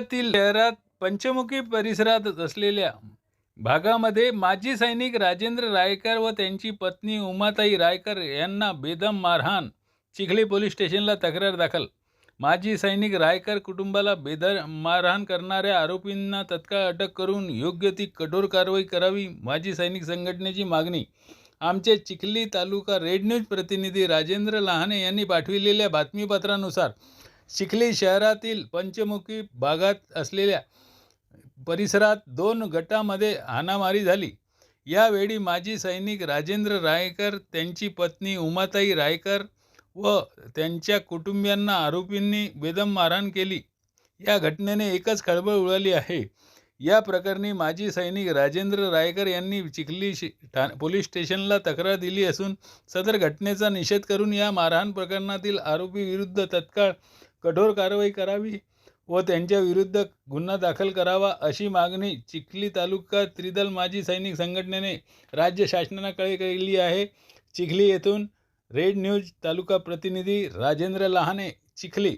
जिल्ह्यातील शहरात पंचमुखी परिसरात असलेल्या भागामध्ये माजी सैनिक राजेंद्र रायकर व त्यांची पत्नी उमाताई रायकर यांना बेदम मारहाण चिखली पोलीस स्टेशनला तक्रार दाखल. माजी सैनिक रायकर कुटुंबाला बेदर मारहाण करणाऱ्या आरोपींना तत्काळ अटक करून योग्य ती कठोर कारवाई करावी माजी सैनिक संघटनेची मागणी. आमचे चिखली तालुका रेड न्यूज प्रतिनिधी राजेंद्र लहाने यांनी पाठविलेल्या बातमीपत्रानुसार चिखली शहरातील पंचमुखी भागात असलेल्या परिसरात दोन गटामध्ये हाणामारी झाली. यावेळी माजी सैनिक राजेंद्र रायकर त्यांची पत्नी उमाताई रायकर व त्यांच्या कुटुंबियांना आरोपींनी बेदम मारहाण केली. या घटनेने एकच खळबळ उडाली आहे. या प्रकरणी माजी सैनिक राजेंद्र रायकर यांनी चिखली शि ठा पोलीस स्टेशनला तक्रार दिली असून सदर घटनेचा निषेध करून या मारहाण प्रकरणातील आरोपीविरुद्ध तत्काळ कठोर कारवाई करावी व त्यांच्या विरुद्ध गुन्हा दाखल करावा अशी मागणी चिखली तालुका त्रिदल माजी सैनिक संघटनेने राज्य शासनाकडे केली आहे. चिखली येथून रेड न्यूज तालुका प्रतिनिधी राजेंद्र लहाने चिखली